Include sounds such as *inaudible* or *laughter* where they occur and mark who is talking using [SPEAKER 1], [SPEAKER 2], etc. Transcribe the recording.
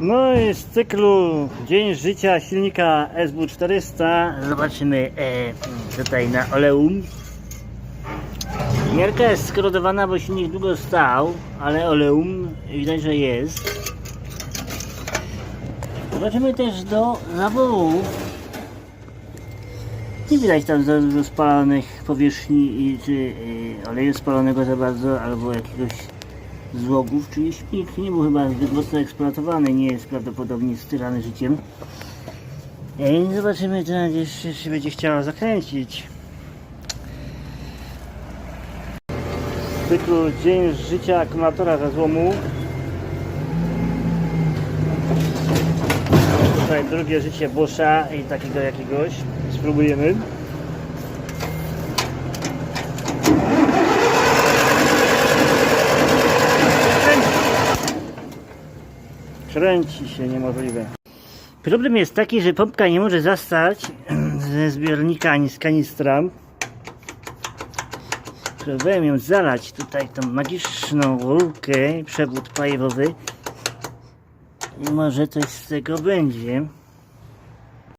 [SPEAKER 1] No i z cyklu Dzień życia silnika SW400 zobaczymy e, tutaj na oleum. Miarka jest skorodowana, bo silnik długo stał, ale oleum widać, że jest. Zobaczymy też do zawodów. Nie widać tam za dużo spalonych powierzchni i czy y, oleju spalonego za bardzo, albo jakiegoś złogów, czyli silnik nie był chyba zbyt mocno eksploatowany, nie jest prawdopodobnie styrany życiem. I zobaczymy, czy jeszcze się będzie chciała zakręcić. Cyklu Dzień życia akumulatora rozłomu. Tutaj drugie życie Boscha i takiego jakiegoś. Spróbujemy. Kręci się niemożliwe. Problem jest taki, że pompka nie może zastać *clears throat* ze zbiornika ani z kanistra. Próbowałem ją zalać tutaj tą magiczną rurkę, przewód paliwowy. Może coś z tego będzie.